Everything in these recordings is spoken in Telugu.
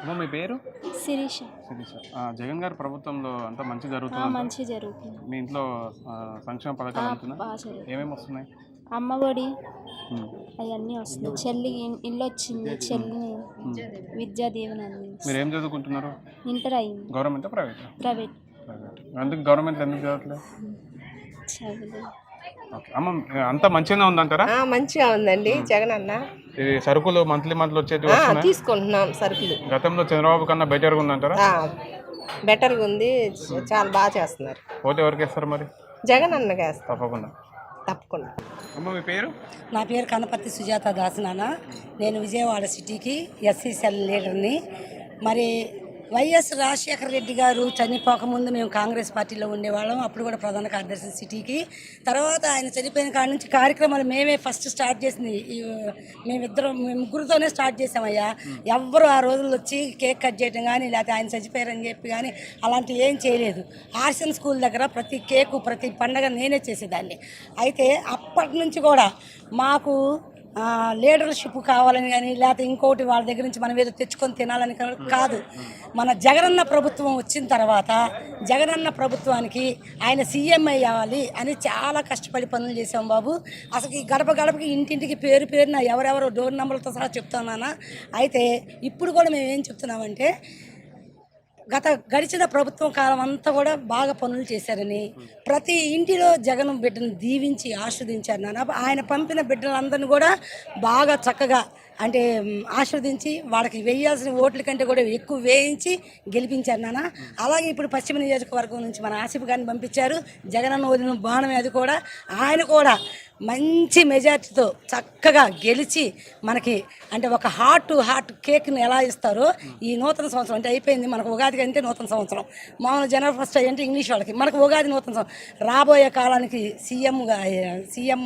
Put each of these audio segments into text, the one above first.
అమ్మ మీ పేరు? శిరీష. శిరీష. జగన్ గారి ప్రభుత్వంలో అంతా మంచి జరుగుతుంది? మంచి జరుగుతుంది. మీ ఇంట్లో సంక్షేమ పథకాలు ఏమేమి వస్తున్నాయి? అమ్మ ఒడి అవన్నీ వస్తున్నాయి. చెల్లి ఇల్లు వచ్చింది. చెల్లిని విద్యా దీవెన. మీరు ఏం చదువుకుంటున్నారు? ఇంటర్ అయింది. Government private? ప్రైవేట్. ప్రైవేట్. ఎందుకు గవర్నమెంట్ ఎందుకు చదవట్లేదు? చదువు అమ్మ అంతా మంచిగానే ఉందంటారా? ఆ, మంచిగా ఉందండి జగన్ అన్న. సరుకులు మంత్లీ మంత్లీ వచ్చేది తీసుకుంటున్నాం సరుకులు. గతంలో చంద్రబాబు కన్నా బెటర్గా ఉందంటారా? ఆ, బెటర్గా ఉంది చాలా బాగా చేస్తున్నారు. పోతే ఎవరికి వేస్తారు మరి? జగన్ అన్నగా వేస్తాం తప్పకుండా. తప్పకుండా. అమ్మ మీ పేరు? నా పేరు కనపర్తి సుజాత దాసనాన నేను విజయవాడ సిటీకి ఎస్సీ సెల్ లీడర్ని మరి వైఎస్ రాజశేఖర రెడ్డి గారు చనిపోకముందు మేము కాంగ్రెస్ పార్టీలో ఉండేవాళ్ళం. అప్పుడు కూడా ప్రధాన కార్యదర్శి సిటీకి. తర్వాత ఆయన చనిపోయిన కాడ నుంచి కార్యక్రమాలు మేమే ఫస్ట్ స్టార్ట్ చేసింది. మేమిద్దరం మేము ముగ్గురుతోనే స్టార్ట్ చేసామయ్యా. ఎవ్వరు ఆ రోజుల్లో వచ్చి కేక్ కట్ చేయడం కానీ లేకపోతే ఆయన చచ్చిపోయారని చెప్పి కానీ అలాంటివి ఏం చేయలేదు. ఆర్సన్ స్కూల్ దగ్గర ప్రతి కేకు ప్రతి పండగ నేనే చేసేదాన్ని. అయితే అప్పటి నుంచి కూడా మాకు లీడర్షిప్ కావాలని కానీ లేకపోతే ఇంకోటి వాళ్ళ దగ్గర నుంచి మనం ఏదో తెచ్చుకొని తినాలని కాదు. మన జగనన్న ప్రభుత్వం వచ్చిన తర్వాత జగనన్న ప్రభుత్వానికి ఆయన సీఎం అయ్యాలి అని చాలా కష్టపడి పనులు చేసాం బాబు. అసలు ఈ గడప గడపకి ఇంటింటికి పేరు పేరున ఎవరెవరో డోర్ నెంబర్లతో సహా చెప్తున్నానా అయితే ఇప్పుడు కూడా మేము ఏం చెప్తున్నామంటే గత గడిచిన ప్రభుత్వం కాలం అంతా కూడా బాగా పనులు చేశారని ప్రతి ఇంటిలో జగన్ బిడ్డను దీవించి ఆస్వాదించారు నాన్న. ఆయన పంపిన బిడ్డలందరినీ కూడా బాగా చక్కగా అంటే ఆస్వాదించి వాళ్ళకి వేయాల్సిన ఓట్ల కంటే కూడా ఎక్కువ వేయించి గెలిపించారు నాన్న. అలాగే ఇప్పుడు పశ్చిమ నియోజకవర్గం నుంచి మన ఆసిఫ్ గారిని పంపించారు. జగనన్న వదిలిన బాణం అది కూడా. ఆయన కూడా మంచి మెజార్టీతో చక్కగా గెలిచి మనకి అంటే ఒక హార్ట్ టు హార్ట్ కేక్ని ఎలా ఇస్తారో ఈ నూతన సంవత్సరం అంటే అయిపోయింది. మనకు ఉగాది అంటే నూతన సంవత్సరం. మామూలు జనవరి ఫస్ట్ అంటే ఇంగ్లీష్ వాళ్ళకి మనకు ఉగాది నూతన సంవత్సరం. రాబోయే కాలానికి సీఎంగా సీఎం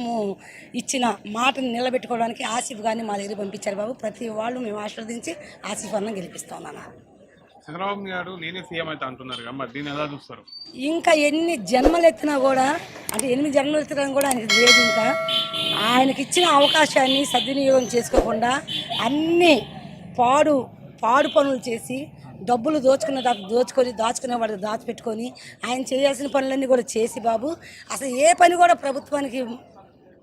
ఇచ్చిన మాటను నిలబెట్టుకోవడానికి ఆసిఫ్ గారిని మా దగ్గర పంపించారు బాబు. ప్రతి వాళ్ళు మేము ఆశీర్వదించి ఆసిఫ్ అన్న గెలిపిస్తాం నాన్న. చంద్రబాబు గారు నేనే సీఎం అయితే అంటున్నారు కదా మరి దీన్ని ఎలా చూస్తారు? ఇంకా ఎన్ని జన్మలు ఎత్తినా కూడా అంటే ఎన్ని జన్మలు ఎత్తినా కూడా ఆయనకి లేదు ఇంకా. ఆయనకి ఇచ్చిన అవకాశాన్ని సద్వినియోగం చేసుకోకుండా అన్ని పాడు పాడు పనులు చేసి డబ్బులు దోచుకున్న దా దోచుకొని దాచుకునే వాడు దాచిపెట్టుకొని ఆయన చేయాల్సిన పనులన్నీ కూడా చేసి బాబు అసలు ఏ పని కూడా ప్రభుత్వానికి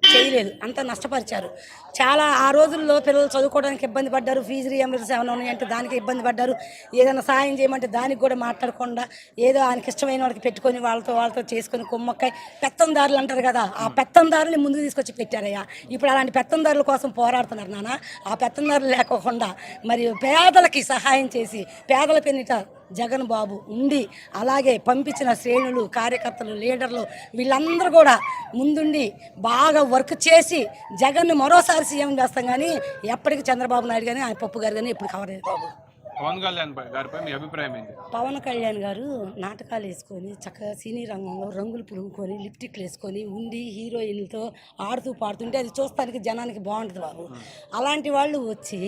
చేయలేదు. అంత నష్టపరిచారు. చాలా ఆ రోజుల్లో పిల్లలు చదువుకోవడానికి ఇబ్బంది పడ్డారు. ఫీజు రియంబర్స్ ఏమైనా ఉన్నాయంటే దానికి ఇబ్బంది పడ్డారు. ఏదైనా సాయం చేయమంటే దానికి కూడా మాట్లాడకుండా ఏదో ఆయనకి ఇష్టమైన వాళ్ళకి పెట్టుకొని వాళ్ళతో వాళ్ళతో చేసుకొని కుమ్మక్కాయ పెత్తందారులు అంటారు కదా. ఆ పెత్తందారుని ముందు తీసుకొచ్చి పెట్టారయ్యా. ఇప్పుడు అలాంటి పెత్తందారుల కోసం పోరాడుతున్నారు నాన్న. ఆ పెత్తందారులు లేకోకుండా మరి పేదలకి సహాయం చేసి పేదల పెన్నిట జగన్ బాబు ఉండి అలాగే పంపించిన శ్రేణులు కార్యకర్తలు లీడర్లు వీళ్ళందరూ కూడా ముందుండి బాగా వర్క్ చేసి జగన్ను మరోసారి సీఎం చేస్తాం కానీ ఎప్పటికీ చంద్రబాబు నాయుడు కానీ ఆయన పప్పు గారు కానీ ఎప్పుడు కవర్ బాబు. పవన్ కళ్యాణ్ పై- గారిపై మీ అభిప్రాయం ఏంటి? పవన్ కళ్యాణ్ గారు నాటకాలు వేసుకొని చక్కగా సినీ రంగంలో రంగులు పులుముకొని లిప్టిక్లు వేసుకొని ఉండి హీరోయిన్లతో ఆడుతూ పాడుతుంటే అది చూస్తానికి జనానికి బాగుంటుంది బాబు. అలాంటి వాళ్ళు వచ్చి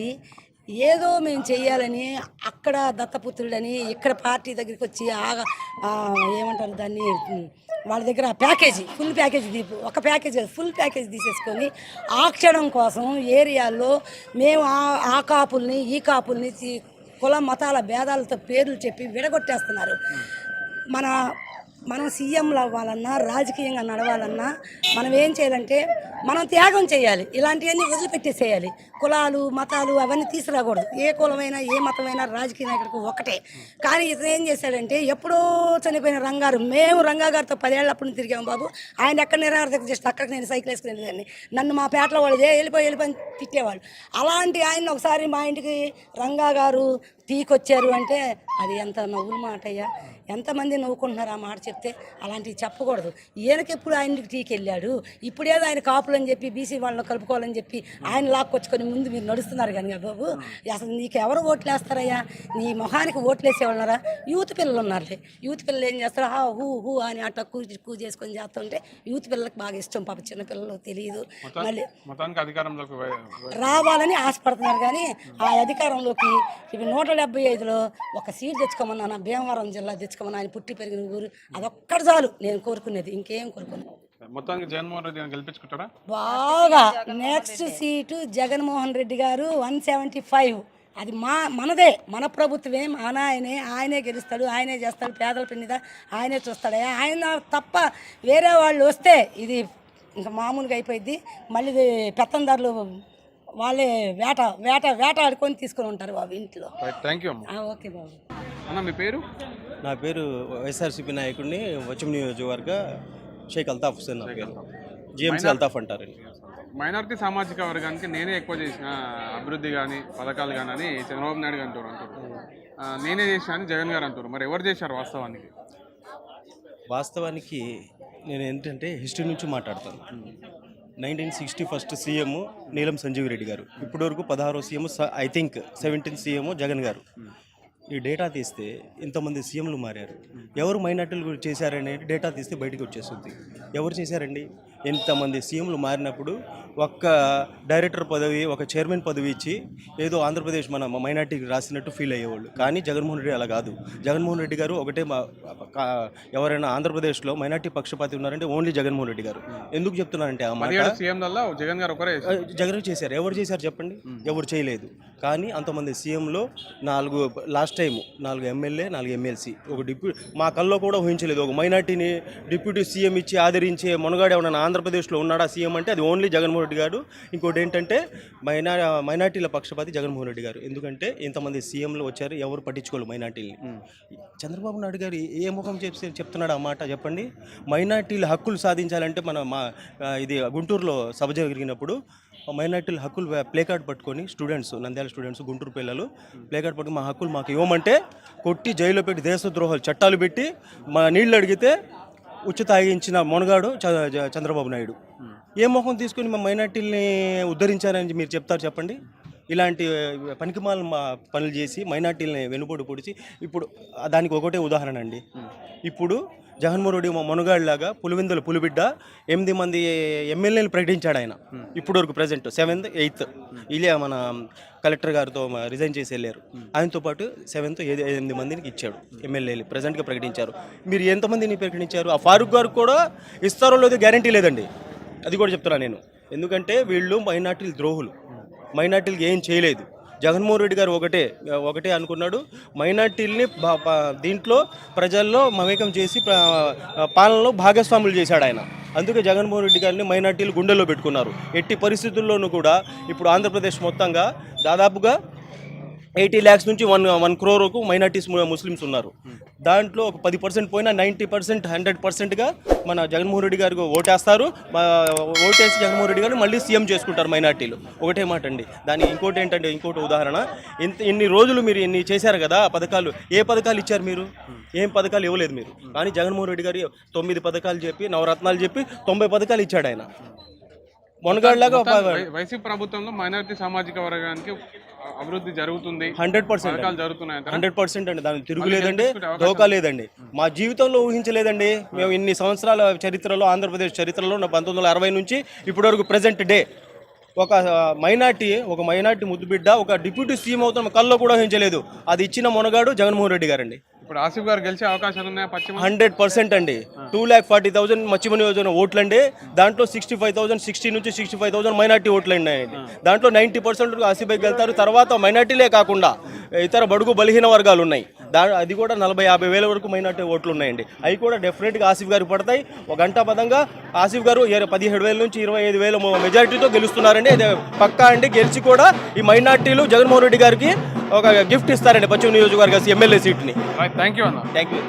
ఏదో మేము చెయ్యాలని అక్కడ దత్తపుత్రుడని ఇక్కడ పార్టీ దగ్గరికి వచ్చి ఆ, ఏమంటారు దాన్ని వాళ్ళ దగ్గర ప్యాకేజీ ఫుల్ ప్యాకేజీ ఒక ప్యాకేజీ ఫుల్ ప్యాకేజీ తీసేసుకొని ఆ క్షణం కోసం ఏరియాలో మేము ఆ- ఆ కాపుల్ని ఈ కాపుల్ని కుల మతాల భేదాలతో పేర్లు చెప్పి విడగొట్టేస్తున్నారు. మన మనం సీఎంలు అవ్వాలన్నా రాజకీయంగా నడవాలన్నా మనం ఏం చేయాలంటే మనం త్యాగం చేయాలి. ఇలాంటివన్నీ వదిలిపెట్టేసేయాలి. కులాలు మతాలు అవన్నీ తీసుకురాకూడదు. ఏ కులమైనా ఏ మతమైనా రాజకీయ నాయకుడికి ఒకటే. కానీ ఇతను ఏం చేశాడంటే ఎప్పుడో చనిపోయిన రంగారు మేము రంగా గారితో పదేళ్ళప్పటి నుంచి తిరిగాము బాబు. ఆయన ఎక్కడ నిరార్థక చేస్తే అక్కడికి నేను సైకిల్ వేసుకుని వెళ్ళేదాన్ని. నన్ను మా పేటలో వాళ్ళు వెళ్ళిపోయి వెళ్ళిపోయి తిట్టేవాళ్ళు. అలాంటి ఆయన ఒకసారి మా ఇంటికి రంగా గారు టీకొచ్చారు అంటే అది ఎంత నవ్వుల మాట అయ్యా ఎంతమంది నవ్వుకుంటున్నారు ఆ మాట చెప్తే అలాంటివి చెప్పకూడదు. ఈయనకి ఎప్పుడు ఆయన టీకి వెళ్ళాడు ఇప్పుడేదో ఆయన కాపులు అని చెప్పి బీసీ వాళ్ళని కలుపుకోవాలని చెప్పి ఆయన లాక్కొచ్చుకొని ముందు మీరు నడుస్తున్నారు కానీ బాబు. అసలు నీకు ఎవరు ఓట్లు వేస్తారయ్యా నీ మొహానికి ఓట్లు వేసేవాళ్ళన్నారా యూత్ పిల్లలు ఉన్నారులే. యూత్ పిల్లలు ఏం చేస్తారు? హా హూ హూ అని అట్లా కూ కూ చేసుకొని చేస్తుంటే యూత్ పిల్లలకు బాగా ఇష్టం పాప చిన్న పిల్లలు తెలియదు మళ్ళీ రావాలని ఆశపడుతున్నారు కానీ ఆ అధికారంలోకి ఇవి నూట డెబ్బై ఐదులో ఒక సీట్ తెచ్చుకోమన్నా భీమవరం జిల్లా తెచ్చుకోమని ఆయన పుట్టి పెరిగిన ఊరు అదొక్కటి చాలు. నేను కోరుకునేది ఇంకేం కోరుకున్నాను మొత్తానికి జగన్మోహన్ రెడ్డి గెలిపించుకుంటారా బాగా నెక్స్ట్ సీటు జగన్మోహన్ రెడ్డి గారు వన్ సెవెంటీ ఫైవ్. అది మా మనదే మన ప్రభుత్వమే మన ఆయనే ఆయనే గెలుస్తాడు ఆయనే చేస్తాడు పేదల పిన్నిద ఆయనే చూస్తాడు. ఆయన తప్ప వేరే వాళ్ళు వస్తే ఇది ఇంకా మామూలుగా అయిపోయింది మళ్ళీ పెత్తందారులు వాళ్ళే వేట వేట వేట ఆడుకొని తీసుకొని ఉంటారు బాబు ఇంట్లో. ఓకే బాబు. అన్న మీ పేరు? నా పేరు వైఎస్ఆర్సీపీ నాయకుడిని వచ్చం నియోజకవర్గ షేక్ అల్తాఫ్ హుసేన్ నా పేరు. జిఎంసీ అల్తాఫ్ అంటారండి. మైనారిటీ సామాజిక వర్గానికి నేనే ఎక్కువ చేసిన అభివృద్ధి కానీ పథకాలు కానీ అని చంద్రబాబు నాయుడు గారు అంటారు అంటారు. నేనే చేసిన అని జగన్ గారు అంటారు. మరి ఎవరు చేశారు వాస్తవానికి? వాస్తవానికి నేను ఏంటంటే హిస్టరీ నుంచి మాట్లాడతాను. నైన్టీన్ సిక్స్టీ ఫస్ట్ సీఎం నీలం సంజీవ్ రెడ్డి గారు. ఇప్పటివరకు పదహారో CM I think seventeen CM Jagan గారు. ఈ డేటా తీస్తే ఇంతమంది సీఎంలు మారారు. ఎవరు మైనార్టీలు చేశారనే డేటా తీస్తే బయటకు వచ్చేస్తుంది. ఎవరు చేశారండి? ఎంతమంది సీఎంలు మారినప్పుడు ఒక్క డైరెక్టర్ పదవి ఒక చైర్మన్ పదవి ఇచ్చి ఏదో ఆంధ్రప్రదేశ్ మన మైనార్టీకి రాసినట్టు ఫీల్ అయ్యేవాళ్ళు. కానీ జగన్మోహన్ రెడ్డి అలా కాదు. జగన్మోహన్ రెడ్డి గారు ఒకటే ఎవరైనా ఆంధ్రప్రదేశ్లో మైనార్టీ పక్షపాతి ఉన్నారంటే ఓన్లీ జగన్మోహన్ రెడ్డి గారు. ఎందుకు చెప్తున్నానంటే ఆ మాట? జగన్ గారు ఒకరే చేశారు. జగన్ చేశారు. ఎవరు చేశారు చెప్పండి? ఎవరు చేయలేదు. కానీ అంతమంది సీఎంలో నాలుగు లాస్ట్ టైం నాలుగు ఎమ్మెల్యే నాలుగు ఎమ్మెల్సీ ఒక డిప్యూటీ మా కల్లో కూడా ఊహించలేదు. ఒక మైనార్టీని డిప్యూటీ సీఎం ఇచ్చి ఆదరించే మునగాడు ఎవరైనా ఆంధ్రప్రదేశ్లో ఉన్నాడా సీఎం అంటే అది ఓన్లీ జగన్మోహన్ రెడ్డి గారు. ఇంకోటి ఏంటంటే మైనా మైనార్టీల పక్షపాతి జగన్మోహన్ రెడ్డి గారు. ఎందుకంటే ఇంతమంది సీఎంలు వచ్చారు ఎవరు పట్టించుకోలేదు మైనార్టీని చంద్రబాబు నాయుడు గారు ఏ ముఖం చెప్పి చెప్తున్నాడు ఆ మాట చెప్పండి? మైనార్టీల హక్కులు సాధించాలంటే మన మా ఇది గుంటూరులో సభ జరిగినప్పుడు మైనార్టీల హక్కులు ప్లే కార్డ్ పట్టుకొని స్టూడెంట్స్ నంద్యాల స్టూడెంట్స్ గుంటూరు పిల్లలు ప్లే కార్డ్ పట్టుకొని మా హక్కులు మాకు ఇవ్వమంటే కొట్టి జైల్లో పెట్టి దేశద్రోహాలు చట్టాలు పెట్టి మా నీళ్ళు అడిగితే ఉచిత తాగించిన మొనగాడు చంద్రబాబు నాయుడు. ఏ ముఖం తీసుకొని మా మైనార్టీల్ని ఉద్ధరించారని మీరు చెప్తారు చెప్పండి? ఇలాంటి పనికిమాల మా పనులు చేసి మైనార్టీలని వెనుబడి పొడిచి ఇప్పుడు దానికి ఒకటే ఉదాహరణ అండి. ఇప్పుడు జగన్మోహన్ రెడ్డి మా మునగాడిలాగా పులివెందుల పులిబిడ్డ ఎనిమిది మంది ఎమ్మెల్యేలు ప్రకటించాడు ఆయన. ఇప్పుడు వరకు ప్రజెంట్ సెవెంత్ ఎయిత్. ఇలా మన కలెక్టర్ గారితో రిజైన్ చేసి వెళ్ళారు. ఆయనతో పాటు సెవెంత్ ఎనిమిది మందిని ఇచ్చాడు ఎమ్మెల్యేలు ప్రజెంట్గా ప్రకటించారు. మీరు ఎంతమందిని ప్రకటించారు? ఆ ఫారూక్ గారు కూడా ఇస్తారో లేదో గ్యారంటీ లేదండి. అది కూడా చెప్తున్నా నేను. ఎందుకంటే వీళ్ళు మైనార్టీలు ద్రోహులు. మైనార్టీలకి ఏం చేయలేదు. జగన్మోహన్ రెడ్డి గారు ఒకటే ఒకటే అనుకున్నాడు. మైనార్టీల్ని దీంట్లో ప్రజల్లో మమేకం చేసి పాలనలో భాగస్వాములు చేశాడు ఆయన. అందుకే జగన్మోహన్ రెడ్డి గారిని మైనార్టీలు గుండెల్లో పెట్టుకున్నారు. ఎట్టి పరిస్థితుల్లోనూ కూడా ఇప్పుడు ఆంధ్రప్రదేశ్ మొత్తంగా దాదాపుగా ఎయిటీ ల్యాక్స్ నుంచి వన్ వన్ క్రోర్ వరకు మైనార్టీస్ ముస్లిమ్స్ ఉన్నారు. దాంట్లో ఒక పది పర్సెంట్ పోయినా నైంటీ పర్సెంట్ హండ్రెడ్ పర్సెంట్గా మన జగన్మోహన్ రెడ్డి గారికి ఓటేస్తారు. ఓటేసి జగన్మోహన్ రెడ్డి గారిని మళ్ళీ సీఎం చేసుకుంటారు మైనార్టీలు. ఒకటే మాట అండి. దానికి ఇంకోటి ఏంటంటే ఇంకోటి ఉదాహరణ. ఇంత ఇన్ని రోజులు మీరు ఇన్ని చేశారు కదా పథకాలు ఏ పథకాలు ఇచ్చారు మీరు? ఏం పథకాలు ఇవ్వలేదు మీరు. కానీ జగన్మోహన్ రెడ్డి గారు తొమ్మిది పథకాలు చెప్పి నవరత్నాలు చెప్పి తొంభై పథకాలు ఇచ్చాడు ఆయన. మొనగాళ్ళలాగా వై- వైసీపీ ప్రభుత్వంలో మైనారిటీ సామాజిక వర్గానికి అభివృద్ధి జరుగుతుంది. Hundred percent? హండ్రెడ్ పర్సెంట్ అండి. దానికి తిరుగులేదండి దోకా లేదండి. మా జీవితంలో ఊహించలేదండి. మేము ఇన్ని సంవత్సరాల చరిత్రలో ఆంధ్రప్రదేశ్ చరిత్రలో పంతొమ్మిది వందల అరవై నుంచి ఇప్పటి వరకు ప్రజెంట్ డే ఒక మైనార్టీ ఒక మైనార్టీ ముద్దు బిడ్డ ఒక డిప్యూటీ సీఎం అవుతున్న కల్లో కూడా ఊహించలేదు. అది ఇచ్చిన మొనగాడు జగన్మోహన్ రెడ్డి గారండి. ఇప్పుడు ఆసిఫ్ గారు గెలిచే అవకాశాలు ఉన్నాయా? పశ్చిమ హండ్రెడ్ పర్సెంట్ అండి. టూ ల్యాక్ ఫార్టీ థౌసండ్ మచ్చిమ నియోజకవర్గం ఓట్లండి. దాంట్లో సిక్స్టీ ఫైవ్ థౌసండ్ సిక్స్టీ నుంచి సిక్స్టీ ఫైవ్ థౌసండ్ మైనార్టీ ఓట్లు ఉన్నాయండి. దాంట్లో నైంటీ పర్సెంట్ ఆసిఫైకి వెళ్తారు తర్వాత మైనార్టీలే కాకుండా ఇతర బడుగు బలహీన వర్గాలు ఉన్నాయి. దా అది కూడా నలభై యాభై వేల వరకు మైనార్టీ ఓట్లు ఉన్నాయండి. అవి కూడా డెఫినెట్గా ఆసిఫ్ గారికి పడతాయి. ఒక గంట పదంగా ఆసిఫ్ గారు పదిహేడు వేల నుంచి ఇరవై ఐదు వేల మెజారిటీతో గెలుస్తున్నారండి. ఇది పక్కా అండి. గెలిచి కూడా ఈ మైనార్టీలు జగన్మోహన్ రెడ్డి గారికి ఒక గిఫ్ట్ ఇస్తారండి. పశ్చిమ నియోజకవర్గ ఎమ్మెల్యే సీట్ని. థ్యాంక్ యూ అన్న. Thank you